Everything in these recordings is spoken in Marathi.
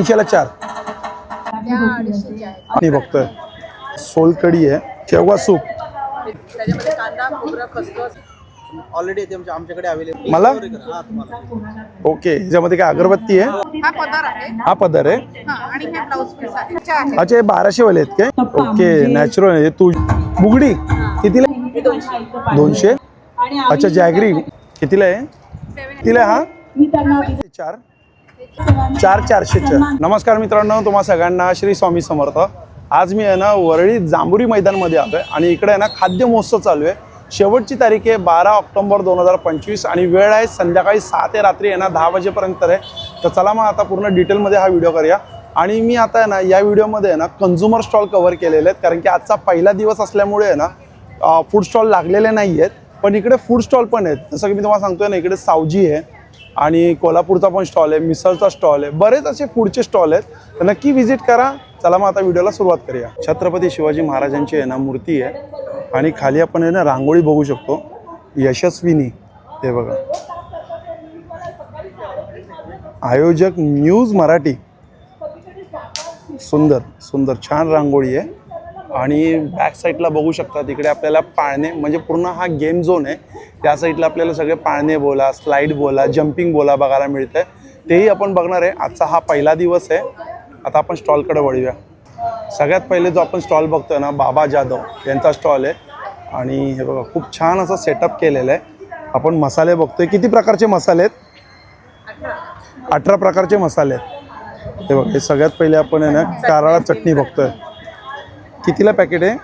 ऐंशीला चार. आणि बघतोय. सोलकडी आहे. शेवगा सूप. ऑलरेडी आमच्याकडे अवेलेबल मला? ओके ह्याच्यामध्ये काय अगरबत्ती आहे? हा पदार आहे. हा पदर आहे. हा आणि हे ब्लाऊज पीस आहे. अच्छा हे बाराशे वाले आहेत काय? ओके नॅचरल आहे. तू बुगडी कितीला? दोनशे. अच्छा जॅगरी कितीला आहे? कितीला हा? चार. चार चारशे चार. नमस्कार मित्रांनो तुम्हा सगळ्यांना श्री स्वामी समर्थ. आज मी आहे ना वरळी जांभुरी मैदानमध्ये आलो आहे आणि इकडे आहे ना खाद्य महोत्सव चालू आहे. शेवटची तारीख आहे बारा ऑक्टोबर दोन हजार पंचवीस आणि वेळ आहे संध्याकाळी सहा ते रात्री आहे ना दहा वाजेपर्यंत आहे. तर चला मग आता पूर्ण डिटेलमध्ये हा व्हिडिओ करूया. आणि मी आता आहे ना या व्हिडिओमध्ये आहे ना कन्झ्युमर स्टॉल कव्हर केलेले आहेत कारण की आजचा पहिला दिवस असल्यामुळे आहे ना फूड स्टॉल लागलेले नाही आहेत पण इकडे फूड स्टॉल पण आहेत. जसं की मी तुम्हाला सांगतोय ना इकडे सावजी आहे आणि कोल्हापूरचा पण स्टॉल आहे मिसळचा स्टॉल आहे बरेच असे फूडचे स्टॉल आहेत. तर नक्की व्हिजिट करा. चला मग आता व्हिडिओला सुरुवात करूया. छत्रपती शिवाजी महाराजांची आहे ना मूर्ती आहे. आणि खाली आपण आहे ना रांगोळी बघू शकतो. यशस्विनी. ते बघा. आयोजक न्यूज मराठी. सुंदर सुंदर. छान रांगोळी आहे. आणि बॅक साईडला बघू शकता तिकडे आपल्याला पाळणे म्हणजे पूर्ण हा गेम झोन आहे. त्या साईडला आपल्याला सगळे पाळणे बोला स्लाईड बोला जम्पिंग बोला बघायला मिळतंय. तेही आपण बघणार आहे. आजचा हा पहिला दिवस आहे. आता आपण स्टॉलकडे वळूया. सगळ्यात पहिले जो आपण स्टॉल बघतोय ना बाबा जाधव यांचा स्टॉल आहे. आणि हे बघा खूप छान असं सेटअप केलेलं आहे. आपण मसाले बघतोय. किती प्रकारचे मसाले आहेत? अठरा प्रकारचे मसाले आहेत. हे बघा हे सगळ्यात पहिले आपण आहे ना कारळा चटणी बघतोय. कितीला पॅकेट आहे?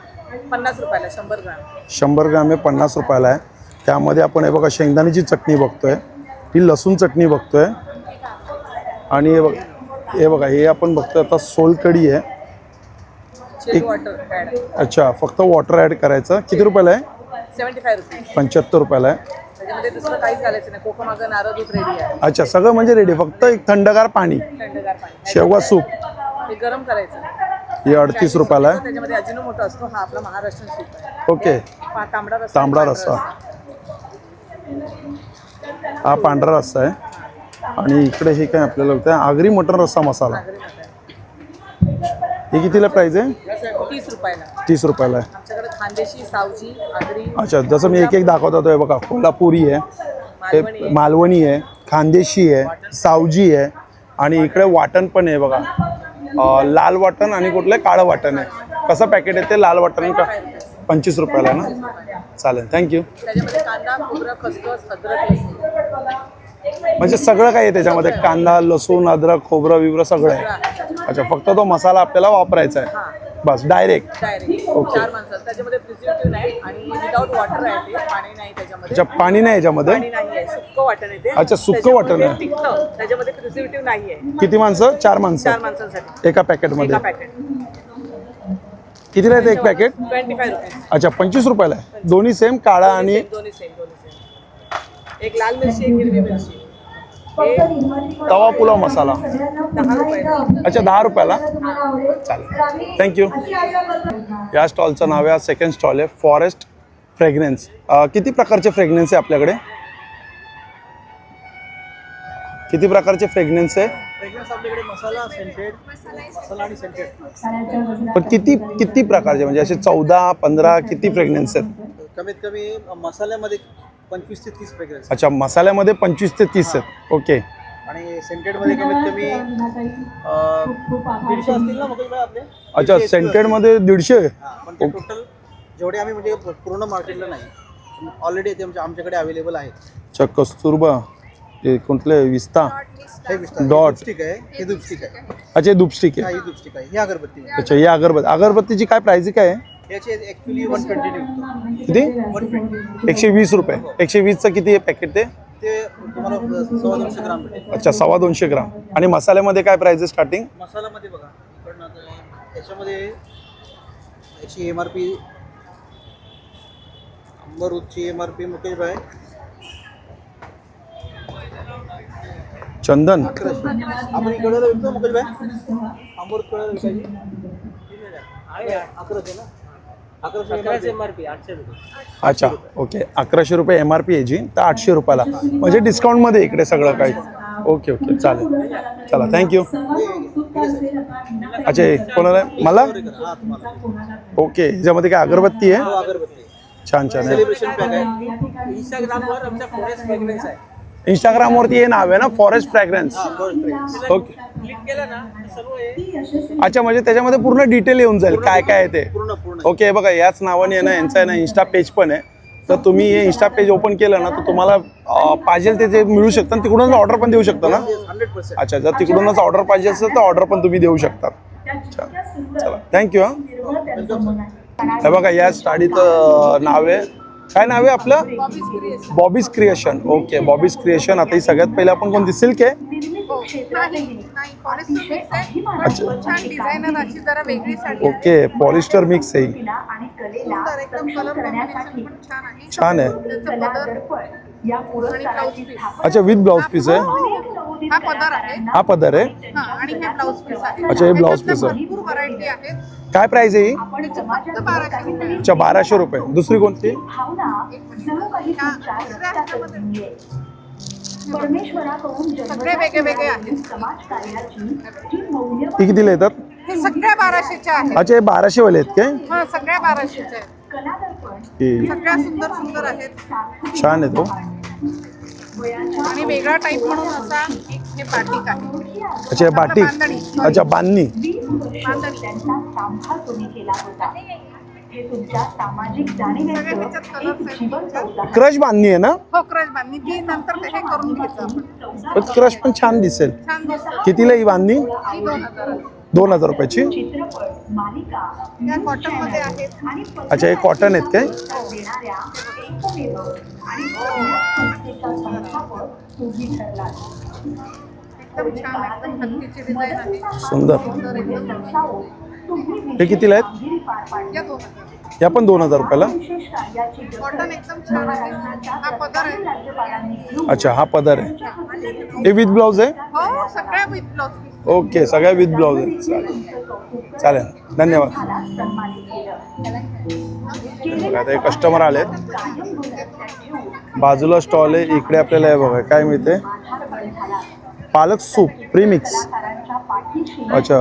पन्नास रुपयाला शंभर ग्राम. शंभर ग्राम आहे पन्नास रुपयाला आहे. त्यामध्ये आपण हे बघा शेंगदाण्याची चटणी बघतोय. ही लसूण चटणी बघतोय. आणि हे बघा हे बघा हे आपण बघतोय आता सोलकढी आहे. चिली वॉटर ऍड अच्छा फक्त वॉटर ॲड करायचं. किती रुपयाला आहे? फाय पंच्याहत्तर रुपयाला आहे. त्याच्यामध्ये दुसरं काहीच घालायचं नाही. कोको मागं नारळ दूध रेडी आहे. अच्छा सगळं म्हणजे रेडी फक्त एक थंडगार पाणी. थंडगार पाणी. शेवगा सूप. हे गरम करायचं. हे अडतीस रुपयाला आहे. त्याच्यामध्ये अजिनो मोठा असतो. हा आपला महाराष्ट्रीयन सूप आहे. ओके. पा- तांबडा रस्सा तांबडा पांढरा रस्सा. हा पांढरा रस्सा आहे. आणि इकडे हे काय आपल्याला होतं? आगरी मटण रस्सा मसाला. हे कितीला प्राईज आहे? तीस रुपयाला. तीस रुपयाला आहे. आमच्याकडे खानदेशी सावजी आगरी. अच्छा जसं मी एक एक दाखवत होतो हे बघा कोल्हापुरी आहे हे मालवणी आहे खानदेशी आहे सावजी आहे आणि इकडे वाटण पण आहे बघा. लाल वाटण आणि कुठलं? काळं वाटण आहे. कसं पॅकेट आहे ते लाल वाटण का? पंचवीस रुपयाला ना? चालेल. थँक्यू म्हणजे सगळं काही आहे त्याच्यामध्ये. कांदा लसूण अद्रक खोबरं बिबरं सगळं आहे. अच्छा फक्त तो मसाला आपल्याला वापरायचा आहे. बस डायरेक्ट डायरेक्ट नाही आणि विदाऊट वॉटर आहे ते पाणी नाही त्याच्यामध्ये. अच्छा पाणी नाही याच्यामध्ये? पाणी नाही आहे सुक्क वाटण आहे ते. अच्छा, सुक्कं वाटण आहे. त्याच्यामध्ये तिखट त्याच्यामध्ये प्रिझर्वेटिव्ह नाही आहे. किती माणसं? चार चार माणसं माणसांसाठी. एका पॅकेटमध्ये पॅकेट कितीला येतं एक पॅकेट ट्वेंटी फाय रुपीज अच्छा पंचवीस रुपयाला आहे. दोन्ही सेम काळा आणि दोन्ही सेम दोन्ही सेम एक लाल मिरची एक हिरवी मिरची. तवा पुलाव मसाला. अच्छा दहा रुपयाला? चालेल. थँक्यू या स्टॉलचं नाव आहे सेकंड स्टॉल आहे फॉरेस्ट फ्रेग्रन्स किती प्रकारचे फ्रेग्रन्स आहे आपल्याकडे? किती प्रकारचे फ्रेग्रन्स आहे? पण किती किती प्रकारचे? म्हणजे असे चौदा पंधरा किती फ्रेग्रन्स आहेत? कमीत कमी मसाल्यामध्ये पंचवीस ते तीस फ्रेग्रन्स अच्छा मसाल्यामध्ये पंचवीस ते तीस आहेत. ओके. आणि सेंटेडमध्ये कमीत कमी अं, दीडशे असतील ना मग आपले? अच्छा सेंटेडमध्ये दीडशे? हां, पण ते टोटल जेवढे आम्ही म्हणजे पूर्ण मार्केटला नाही ऑलरेडी ते आमच्या आमच्याकडे अवेलेबल आहेत. अच्छा कस्तुरबा हे कोणतले विस्ता? हे विस्तार Dot. दुपस्टिक आहे हे दुपस्टिक आहे. अच्छा हे दुपस्टिक हा आहे. ही दुपस्टिक आहे. ही अगरबत्ती आहे. अच्छा ही अगरबत्ती. अगरबत्तीची काय प्राइस काय आहे? याचे ॲक्च्युली वन ट्वेंटी किती? ट्वेंटी एकशे वीस रुपये. एकशे वीसचं किती आहे पॅकेट ते? ते तुम्हाला सव्वा दोनशे ग्राम भेटेल. अच्छा सव्वा दोनशे ग्राम. आणि मसाल्यामध्ये काय प्राइस आहे स्टार्टिंग मसाल्यामध्ये बघा पण आता याच्यामध्ये याची M R P अमरूदची M R P Mukesh bhai. चंदन. आपण इकडे विकतो मुकेश भाई. अमृत कडे विकायची अकराशे ना? अच्छा ओके. अकराशे रुपये एम आर पी याची तर आठशे रुपयाला. म्हणजे डिस्काउंटमध्ये इकडे सगळं काही. Okay okay. चालेल. चला थँक्यू अच्छा कोणाला आहे? मला? ओके ह्याच्यामध्ये काय अगरबत्ती आहे? हो, अगरबत्ती. छान छान आहे. आहे इंस्टाग्रामवरती हे नाव आहे ना फॉरेस्ट फ्रॅग्रन्स ओके क्लिक केलं ना तर सर्व अच्छा म्हणजे त्याच्यामध्ये पूर्ण डिटेल येऊन जाईल काय काय आहे ते. पूर्ण पूर्ण. ओके बघा याच नावाने आहे ना यांचं आहे ना इन्स्टा पेज पण आहे. तर तुम्ही हे इन्स्टा पेज ओपन केलं ना तर तुम्हाला पाहिजे ते जे मिळू शकतं आणि तिकडूनच ऑर्डर पण देऊ शकता ना? अच्छा जर तिकडूनच ऑर्डर पाहिजे असेल तर ऑर्डर पण तुम्ही देऊ शकता. अच्छा चला. थँक्यू हां. हे बघा या साडीचं नाव आहे काय नाव आहे आपलं? Bobby's creation. Okay Bobby's creation. आता ही सगळ्यात पहिले आपण कोणती सिल्क आहे. वेगळी साडी आहे ओके पॉलिस्टर मिक्स आहे. छान आहे. Blouse piece. अच्छा विथ ब्लाउज पीस आहे? हा पदर आहे. हा पदर आहे? हा आणि हे ब्लाऊज पीस आहे. अच्छा, हे त्याच्यातनं piece आहे. भरपूर व्हरायटी आहेत. काय प्राइस आहे ही? बाराशे रुपये. अच्छा बाराशे रुपये. दुसरी कोणती? सगळे वेगळे वेगळे आहेत. ही कितीला येतात? हे सगळ्या बाराशेच्या आहेत. अच्छा हे बाराशे वाले आहेत काय? हा सगळ्या बाराशेच्या आहेत. ही. सगळ्या सुंदर सुंदर आहेत. छान आहे तो आणि वेगळा टाईप म्हणून असा एक हे बाटिक आहे. अच्छा बाटिक. अच्छा बांधणी. आहेत. क्रश बांधणी आहे ना? हो क्रश बांधणी. ती नंतर हे करून घ्यायचं आपण. पण क्रश पण छान दिसेल. छान दिसतं कितीला ही बांधणी? ही दोन दोन हजार रुपयाची. या कॉटनमध्ये आहेत अच्छा हे कॉटन आहेत काय? एकदम छान एकदम हत्तीची डिझाईन आहे. सुंदर. सुंदर एकदम हे कितीला आहेत? या पण दोन हजार रुपयाला. अच्छा हा पदर आहे. हे विथ ब्लाऊज आहे? हो सगळ्या विथ ओके सगळ्या ब्लाऊज आहे चालेल चालेल. धन्यवाद. आता हे कस्टमर आलेत. बाजूला स्टॉल आहे इकडे आपल्याला हे बघा काय मिळते पालक सूप प्रीमिक्स अच्छा.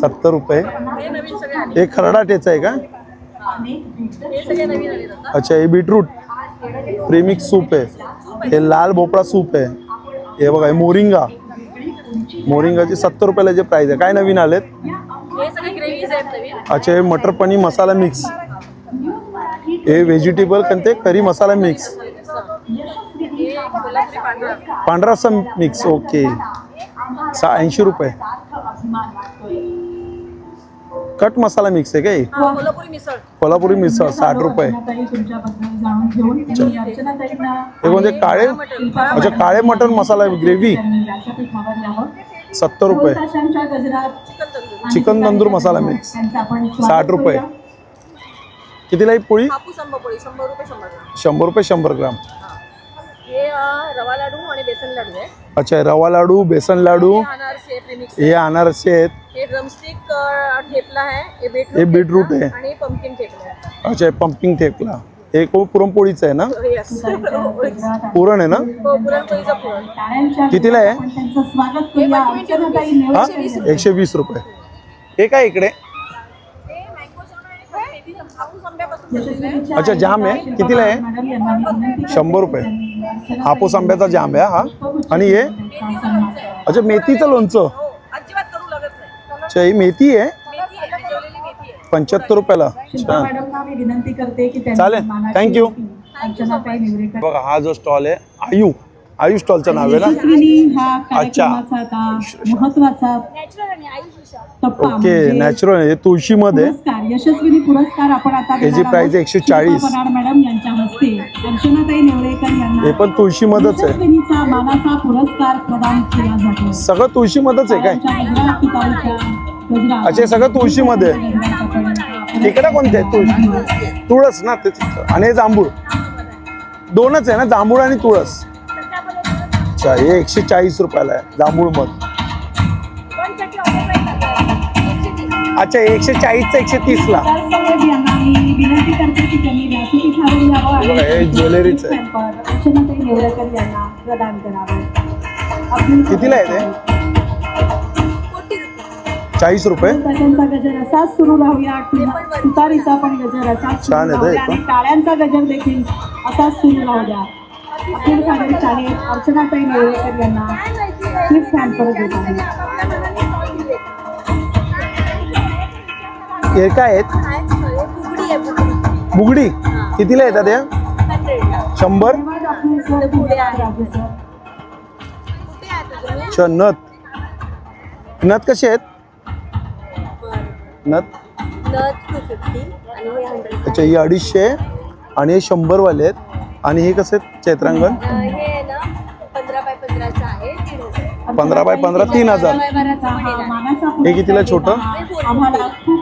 सत्तर रुपये. हे खरडाटेचं खरडा आहे का? अच्छा हे बीटरूट. प्रेमिक्स सूप आहे. हे लाल भोपळा सूप आहे. हे बघा हे मोरिंगा. मोरिंगाचे सत्तर रुपयाला जे प्राईज आहे. काय नवीन आलेत? अच्छा हे मटर पनीर मसाला मिक्स हे व्हेजिटेबल कोणते करी मसाला मिक्स पांढरा मिक्स ओके सा ऐंशी रुपये. कट मसाला मिक्स आहे काय हा? कोल्हापुरी मिसळ. कोल्हापुरी मिसळ साठ रुपये. हे कोणते काळे? अच्छा काळे मटन मसाला ग्रेव्ही. सत्तर रुपये. चिकन तंदूर. मसाला मिक्स. साठ रुपये. कितीला ही पोळी? शंभर रुपये शंभर ग्राम शंभर रुपये शंभर ग्राम हे रवा लाडू आणि बेसन लाडू आहे. अच्छा हे रवा लाडू बेसन लाडू हे अनारसे आहे प्रेमिक्स हे अनारसे आहेत. हे ड्रमस्टिक ठेपला आहे. हे बीटरूट हे बीटरूट ठेपला आहे. आणि पंपकिन ठेपला आहे. अच्छा हे पंपिंग ठेपला. हे को पुरणपोळीचं आहे ना? येस पुरण आहे ना? हो पुरणपोळीचं पुरण. कितीला आहे? हे 120 हा? एकशे वीस रुपये. हे काय इकडे? हे मँगो जाम आहे आणि मेथीचं हापूस आंब्यापासून बनलेलं आहे. अच्छा जाम आहे. कितीला आहे? शंभर रुपये. हापूस आंब्याचा जाम आहे हा. आणि हे? अच्छा मेथीचं लोणचं. अजिबात करू लागत नाही. अच्छा ही मेथी आहे? पंच्याहत्तर रुपयाला. छान. मॅडमना मी विनंती करते की त्यांनी चालेल. निवरेकर बघा हा जो स्टॉल आहे आयु. आयु स्टॉलचं नाव आहे ना? हा आता महत्त्वाचा टप्पा ओके म्हणजे नॅचरल हे तुळशीमध्ये पुरस्कार यशस्विनी पुरस्कार आपण आता याची देणार प्राइस आहोत. 140. शिल्पा पराड मॅडम यांच्या हस्ते. अर्चनाताई नेवरेकर हे यांना पण तुळशीमध्येच आहे. यशस्विनीचा मानाचा पुरस्कार प्रदान केला जातो. सगळं तुळशीमध्येच आहे काय? गजरा गजरा. अच्छा हे सगळं तुळशीमध्ये आहे. इकडे कोणते आहे तुळशी? तुळस ना ते आणि हे जांभूळ. दोनच आहे ना जांभूळ आणि तुळस. अच्छा हे एकशे चाळीस रुपयाला आहे जांभूळ मध अच्छा एकशे चाळीसचं एकशे तीसला. बघा, हे ज्वेलरीचं आहे. कितीला आहे ते? चाळीस रुपये. ताशांचा गजर असाच सुरू राहूया. तुझा- तुतारीचा पण गजर असाच सुरू छान आहे तो टाळ्यांचा गजर देखील असाच सुरू राहू द्या अखिल सागरी चालेल अर्चनाताई नेवळेकर यांना देत आहे हे काय आहेत? बुगडी. कितीला येतात या? शंभर? धन्यवाद आपले सर अच्छा नथ. नथ कसे आहेत? नथ? टू फिफ्टी आणि हे हंड्रेड अच्छा हे अडीचशे आणि हे शंभरवाले आहेत. आणि हे कसे आहेत? चैत्रांगण? हे पंधरा बाय पंधरा तीन हजार. हे कितीला छोटं?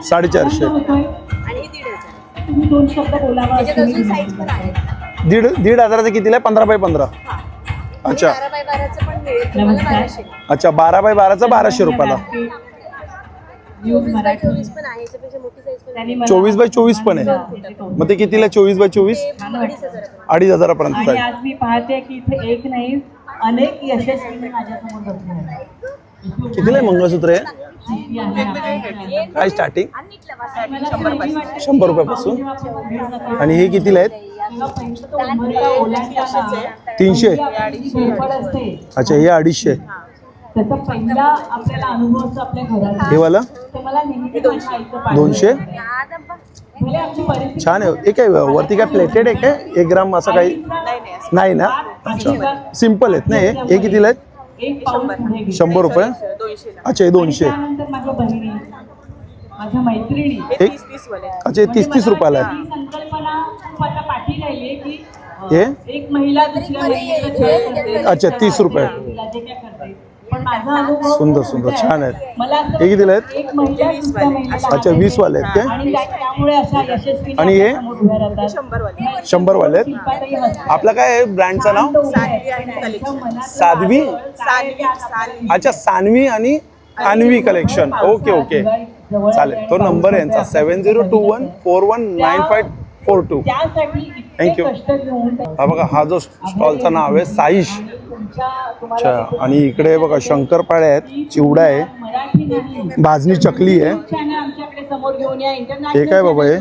साडेचारशे. दीड दीड हजाराचं कितीला आहे? पंधरा बाय पंधरा. हा. अच्छा. बारा बाय बाराचं पण मिळेल तुम्हाला बाराशे. अच्छा बारा बाय बाराचा बाराशे रुपयाला. चोवीस बाय चोवीस पण आहे. याच्यापेक्षा मोठी साईज पण त्यांनी मला चोवीस बाय चोवीस पण आहे. मग ते कितीला? आहे? चोवीस बाय चोवीस? ते अडीच हजार अडीच हजारापर्यंत अनेक यशस्वी माझ्यासमोर बसले आहेत. कितीला आहे मंगळसूत्र आहे. काय स्टार्टिंग शंभर रुपयापासून आणि हे कितीला आहेत? तीनशे. अच्छा हे अडीचशे. त्याचा पहिला आपल्याला अनुभव असतो आपल्या घरात हे वाला. दोनशे. छान आहे. हे काय वरती काय प्लेटेड आहे काय? एक ग्राम असं काही? नाही ना? अच्छा. सिंपल आहेत ना हे? हे कितीला आहेत? एक. शंभर. रुपये? अच्छा हे दोनशे. त्यानंतर माझ्या बहिणी. माझ्या मैत्रिणी. एक तीस तीस वाले अच्छा हे तीस तीस रुपयाला आहे ही? एक. अच्छा, 30 रुपये. पण माझा अनुभव सुंदर सुंदर. छान आहेत. मला असं हे कितीला आहेत? एक महिला अच्छा वीस वाले आहेत काय आणि त्या- त्यामुळे अशा यशस्वी आणि हे? उभ्या राहतात. शंभर वाले शंभर वाले आहेत? शिल्पाताई हसतात. आपलं काय आहे? ब्रँडचं नाव? सानवी आणि कलेक्शन मनात साध्वी सानवी? सानवी अच्छा सानवी आणि अन्वी कलेक्शन ओके ओके. चालेल. तो नंबर आहे यांचा. Seven zero two one four one nine five four two त्यासाठी इतके Thank you. कष्ट घेऊन हा बघा हा जो स्टॉलचं नाव आहे साईश. अच्छा आणि इकडे बघा शंकरपाळे आहेत चिवडा आहे भाजणी चकली आहे. चॅनल आमच्याकडे समोर घेऊन या इंटरनॅशनल हे काय बाबा हे?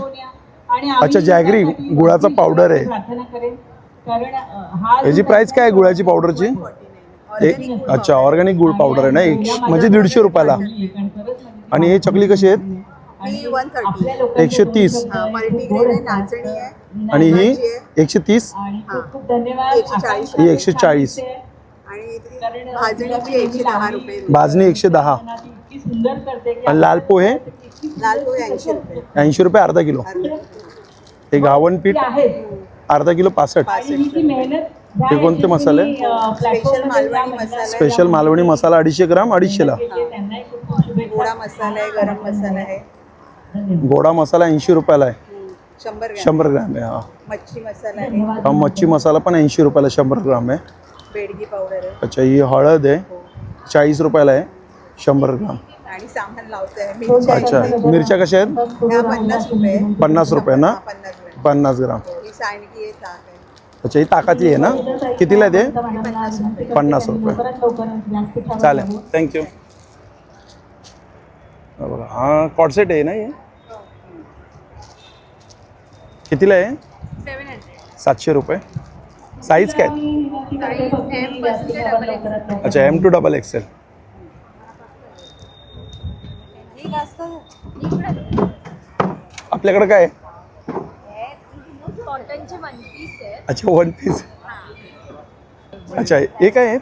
अच्छा, जॅगरी, गुळाचा पावडर आहे. हा याची प्राइस काय आहे गुळाची पावडरची एक अच्छा ऑर्गॅनिक गुळ पावडर आहे ना एक? म्हणजे दीडशे रुपयाला. आणि हे चकली कशी आहेत? एकशे तीस. आणि ही एकशे तीस. ही. एकशे चाळीस. भाजणीची एकशे दहा रुपये भाजणी एकशे दहा. आणि लाल पोहे? लाल पोहे ऐंशी रुपये. ऐंशी रुपये अर्धा किलो. हे गावण पीठ अर्धा किलो पासष्ट. ही कोणते मसाले? स्पेशल मालवणी मसाला आहे. स्पेशल मालवणी मसाला अडीचशे ग्राम अडीचशेला गोडा मसाला आहे गरम मसाला आहे. गोडा मसाला ऐंशी रुपयाला आहे. शंभर ग्रॅम आहे. हा. मच्छी मसाला आहे. हा मच्छी मसाला पण ऐंशी रुपयाला शंभर ग्राम आहे. बेडगी पावडर आहे अच्छा ही हळद आहे. चाळीस रुपयाला आहे. शंभर ग्राम. आणि सामान मिरच्या अच्छा. मिरच्या कशा आहेत? ह्या पन्नास रुपये. आहे. पन्नास रुपये ना? हा, पन्नास ग्रॅम पन्नास ग्राम. ही सांडगी आहे ताक आहे. अच्छा ही ताकातली आहे ना? कितीला आहे ते? पन्नास रुपये. लवकर व्यासपीठावर चालेल. थँक्यू बघा. हा कॉडसेट आहे ना हे? कितीला आहे? सेवन हंड्रेड सातशे रुपये. साईज काय? अच्छा एम टू डबल एक्सेल आपल्याकडे काय? आहे कॉटनचे वन पीस आहे अच्छा वन पीस अच्छा हे काय आहे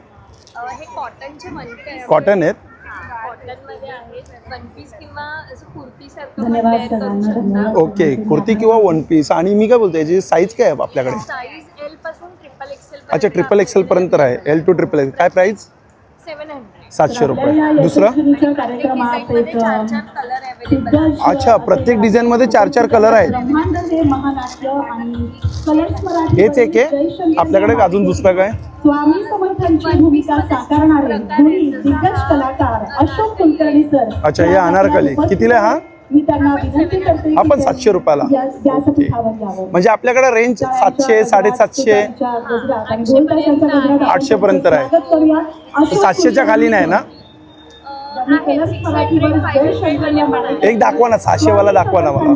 हे कॉटनचे वन पीस कॉटन आहेत? ओके कुर्ती किंवा वन पीस आणि मी काय बोलतो याची साईज काय आहे आपल्याकडे? अच्छा ट्रिपल एक्सेल पर्यंत आहे एल टू ट्रिपल एक्सेल काय प्राईस सेवन हंड्रेड सातशे रुपये. दुसरं? यशस्वीरीच्या कार्यक्रमात डिझाईन मध्ये चार चार कलर अवेलेबल दिग्गज अच्छा प्रत्येक डिझाईनमध्ये चार चार कलर आहेत. हेच एक आहे. आपल्याकडे अजून दुसरं काय? स्वामी समर्थांची भूमिका साकारणारे गुणी दिग्गज कलाकार अशोक कुलकर्णी सर. अच्छा, हे अनारकली. कितीला हा? मी त्यांना विनंती करते हा की पण ते सातशे रुपयाला. म्हणजे आपल्याकडे रेंज सातशे साडेसातशे आपण आठशे पर्यंत आहे. सातशेच्या खाली नाही ना? एक दाखवा ना सहाशे वाला दाखवा ना मला.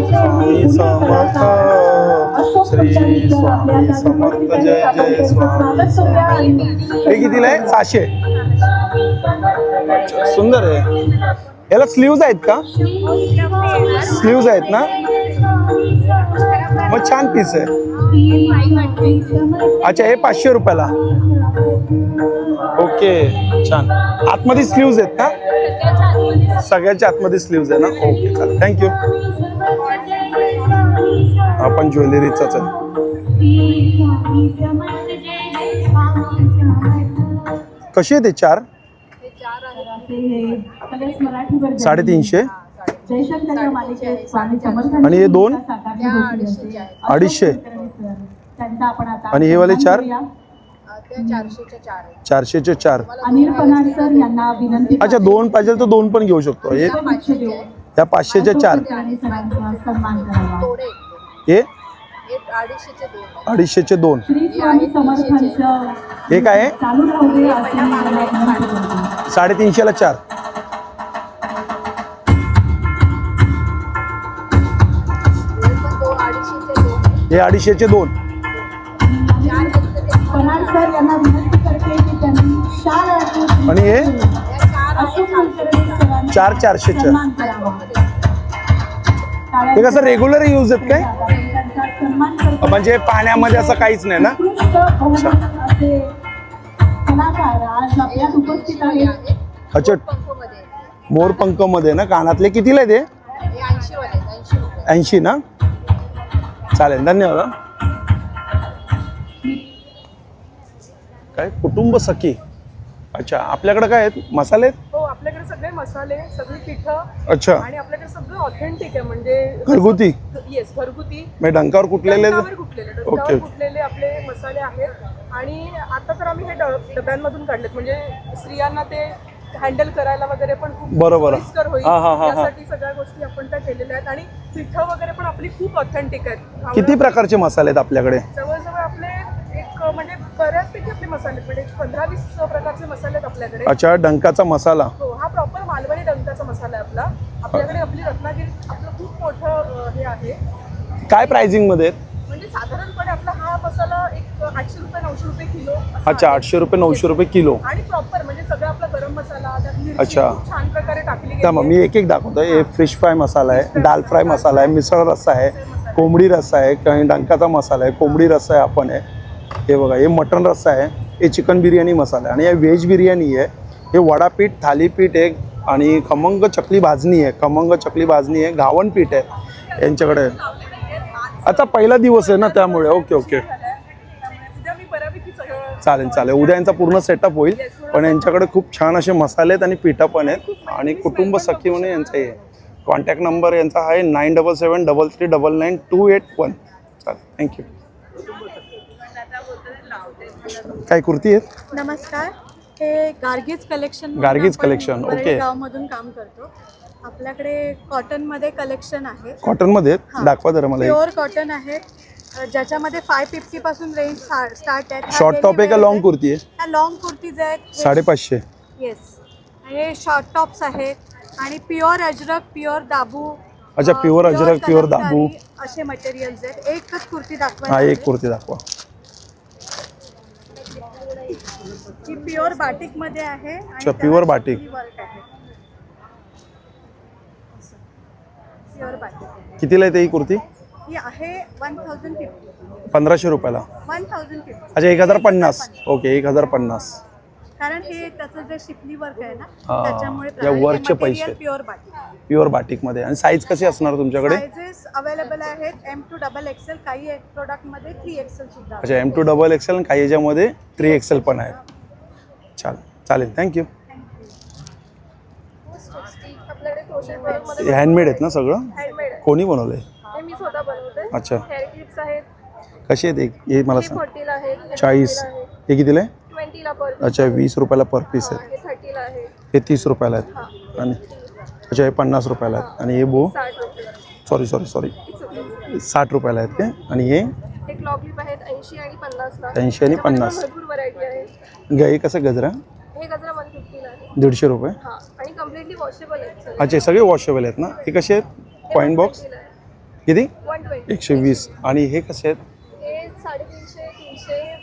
स्वामी समर्थ श्री स्वामी समर्थ जय जय स्वामी हे कितीला आहे? सहाशे. सुंदर आहे. याला स्लीव्ज आहेत का? स्लीव्ज आहेत ना? मग छान पीस आहे. अच्छा हे पाचशे रुपयाला. ओके छान. आतमध्ये स्लीव्ज आहेत ना? सगळ्याच्या आतमध्ये स्लीव्ज आहे ना? ओके चालेल. थँक्यू आपण ज्वेलरीचाच आहे. कशी आहे ते चार? साडेतीनशे. जयशंकर या मालिकेत स्वामी समर्थ आणि हे दोन? अडीचशे. आणि हे वाले चार? चारशेचे चार अनिल पनाड सर यांना विनंती अच्छा दोन पाहिजे तर दोन पण घेऊ शकतो. हे पाचशे देऊ. या पाचशेच्या चार. हे? एक अडीचशेचे दोन हे काय आहे? साडेतीनशेला चार. हे अडीचशेचे दोन. आणि हे? चार सरांचा चार. हे कसं रेग्युलर यूज आहेत काय. म्हणजे पाण्यामध्ये असं काहीच नाही ना? आपल्यात उपस्थित आहेत अच्छा. मोरपंखमध्ये ना कानातले कितीला आहे ते? ऐंशी ना? चालेल धन्यवाद. काय कुटुंब सखी. अच्छा आपल्याकडे काय आहेत? मसाले आहेत? हो आपल्याकडे सगळे मसाले सगळी पिठं. अच्छा. आणि आपल्याकडे सगळं ऑथेंटिक आहे म्हणजे घरगुती? येस घरगुती. म्हणजे डंकावर कुठलेले डंकावर कुटलेले ओके डंकावर कुटलेले आपले मसाले आहेत. आणि आता तर आम्ही हे ड- डब्यांमधून काढलेत. म्हणजे स्त्रियांना ते हँडल करायला वगैरे पण खूप बरोबर. सोयीस्कर होईल. हा, हा, हा, हा. त्यासाठी सगळ्या गोष्टी आपण त्या केलेल्या आहेत. आणि पिठं वगैरे पण आपली खूप ऑथेंटिक आहेत. किती प्रकारचे मसाले आहेत आपल्याकडे? जवळजवळ आपले एक म्हणजे बऱ्याचपैकी आपले मसाले आहेत. म्हणजे पंधरा वीस प्रकारचे मसाले आहेत आपल्याकडे. अच्छा डंकाचा मसाला. हो हा प्रॉपर मालवणी डंकाचा मसाला आहे आपला. आपल्याकडे आपली रत्नागिरी आपलं खूप मोठं अं, हे आहे. काय प्राइसिंगमध्ये आहेत? म्हणजे साधारणपणे आपला हा मसाला एक आठशे रुपये नऊशे रुपये किलो असा अच्छा आहे. आठशे रुपये नऊशे रुपये किलो. आणि प्रॉपर म्हणजे सगळं आपला गरम मसाला त्यात मिरची अच्छा. खूप छान प्रकारे टाकली त्या मी एक एक दाखवतो हे. फिश फ्राय मसाला आहे दाल फ्राय मसाला. आहे मिसळ रस्सा आहे कोंबडी रस्सा आहे काही डंकाचा मसाला आहे कोंबडी रस्सा आहे आपण आहे हे बघा हे मटन रस्सा आहे हे चिकन बिर्याणी मसाला आहे. आणि हे व्हेज बिर्याणी आहे. हे वडापीठ थालीपीठ आहे आणि खमंग चकली भाजणी आहे. खमंग चकली भाजणी आहे घावण पीठ आहे यांच्याकडे. आता पहिला दिवस आहे ना त्यामुळे. Okay okay. चालेल चालेल. उद्या यांचा पूर्ण सेटअप होईल. पण यांच्याकडे खूप छान असे मसाले आहेत आणि पिठं पण आहेत. आणि कुटुंब सखी म्हणून यांचं हे कॉन्टॅक्ट नंबर यांचा आहे nine double seven double three double nine two eight one चालेल. थँक्यू काय कुर्ती आहेत? नमस्कार. हे Gargi's collection Gargi's collection, okay. मधून काम करतो. आपल्याकडे कॉटनमध्ये कलेक्शन आहे. कॉटनमध्ये आहेत दाखवा जरा मला एक. प्युअर कॉटन आहे. ज्याच्यामध्ये फाय फिफ्टी पासून रेंज स्टार्ट आहे. शॉर्ट टॉप आहे का लॉंग कुर्ती आहे? ह्या लॉंग कुर्तीज आहेत साडेपाचशे. येस हे शॉर्ट टॉप्स आहेत. आणि प्युअर अजरक प्युअर दाबू. अच्छा, pure अजरक, कलमकारी दाबू. असे मटेरियल्स आहेत. एकच कुर्ती हा दाखवा एक कुर्ती दाखवा. ही प्युअर बाटिकमध्ये आहे आणि अच्छा, त्याला pure बाटिक. चिकनी work आहे. प्युअर बाटिक कितीला येते ही कुर्ती? ही आहे वन थाउजंड फिफ्टी पंधराशे रुपयाला. वन थाउजंड फिफ्टी अच्छा एक हजार पन्नास. ओके एक हजार पन्नास. कारण हे त्याचं जे शिपली वर्क आहे ना हा, त्याच्यामुळे या workचे पैसे. प्युअर बाटिक प्युअर बाटिकमध्ये आणि साईज कशी असणार तुमच्याकडे? सायझेस अवेलेबल आहेत. एम टू डबल एक्सेल काही प्रोडक्टमध्ये थ्री एक्सेल सुद्धा. अच्छा एम टू डबल एक्सेल आणि काही याच्यामध्ये थ्री एक्सेल पण आहेत. चालेल चालेल. थँक्यू आपल्याकडे क्रोशेट वर्कमध्ये हँडमेड आहेत ना सगळं? हँडमेड कोणी बनवलंय? हे मी स्वतः बनवते. अच्छा. हेअर क्लिप्स आहेत. कशी आहेत? एक हे मला हे सांग. फोर्टीला आहेत चाळीस. हे कितीला आहे? ट्वेंटीला पर अच्छा वीस रुपयाला पर पीस हे थर्टीला आहे. हे तीस रुपयाला आहेत. आणि अच्छा हे पन्नास रुपयाला आहेत. आणि हे बो? साठ रुपये. सॉरी सॉरी सॉरी साठ रुपयाला आहेत काय? आणि हे? आहेत ऐंशी आणि पन्नासला 80 आणि 50. त्याच्यामध्ये पण भरपूर व्हरायटी आहे. गाई कसं गजरा? हे गजरा वन फिफ्टीला आहे. दीडशे रुपये. हा आणि कम्प्लिटली वॉशेबल आहेत सगळे. अच्छा हे सगळे वॉशेबल आहेत ना? हे कसे आहेत? कॉईन बॉक्स ट्वेंटी एकशे वीस. आणि हे कसे आहेत?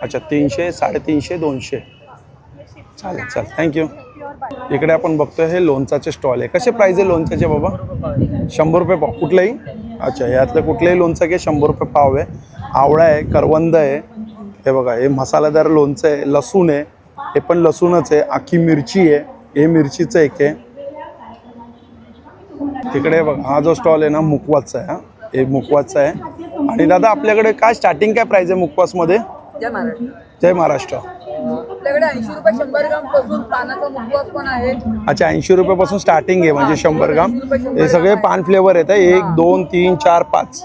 अच्छा तीनशे साडेतीनशे दोनशे. चालेल चालेल. थँक्यू इकडे आपण बघतोय हे लोणचाचे स्टॉल आहे. कसे प्राईज आहे लोणच्याचे बाबा? शंभर रुपये पाव. कुठलंही? अच्छा यातलं कुठलंही लोणचं घे शंभर रुपये पाव आहे. आवळा आहे करवंद आहे. हे बघा हे मसालेदार लोणचं आहे लसूण आहे. हे पण लसूणच आहे. आखी मिरची आहे. हे मिरचीचं एक आहे. तिकडे बघा हा जो स्टॉल आहे ना मुकवासचा आहे हा. हे मुकवासचा आहे. आणि दादा आपल्याकडे काय स्टार्टिंग काय प्राईज आहे मुकवासमध्ये? जय महाराष्ट्र. जय महाराष्ट्र. आपल्याकडे ऐंशी रुपये शंभर ग्रामपासून पानाचा मुखवास पण आहे. अच्छा ऐंशी रुपयापासून स्टार्टिंग आहे म्हणजे शंभर ग्राम. हे सगळे पान फ्लेवर आहेत हा. एक दोन तीन चार पाच.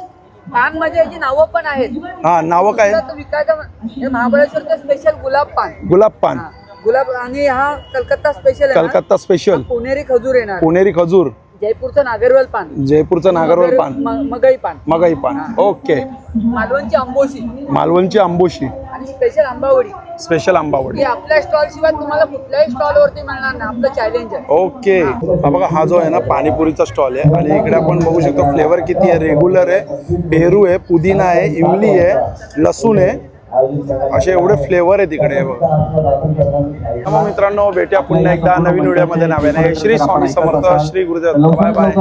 पान म्हणजे याची नावं पण आहेत. हा नावं काय? विकायचं हे महाबळेश्वरचं स्पेशल गुलाब पान. गुलाब पान. हा, गुलाब आणि हा कलकत्ता स्पेशल आहे ना. कलकत्ता स्पेशल हा पुणेरी खजूर येणार. पुणेरी खजूर. जयपूरचं नागरवेल पान. जयपूरचं नागरवल पान. म- मगई पान. मगाई पान. ओके. मालवणची आंबोशी. मालवणची आंबोशी. आणि स्पेशल आंबावडी. स्पेशल आंबावडी. हे आपल्या स्टॉल शिवाय तुम्हाला कुठल्याही स्टॉल वरती मिळणार नाही. आपलं चॅलेंज आहे ओके. हा बघा हा जो आहे ना पाणीपुरीचा स्टॉल आहे. आणि इकडे आपण बघू शकतो फ्लेवर किती आहे. रेग्युलर आहे पेरू आहे पुदिना आहे इमली आहे लसूण आहे. असे एवढे फ्लेवर आहे तिकडे बघा. मित्रांनो भेटूया पुन्हा एकदा नवीन व्हिडिओमध्ये नाव्याने श्री स्वामी समर्थ श्री गुरुदेव. Bye bye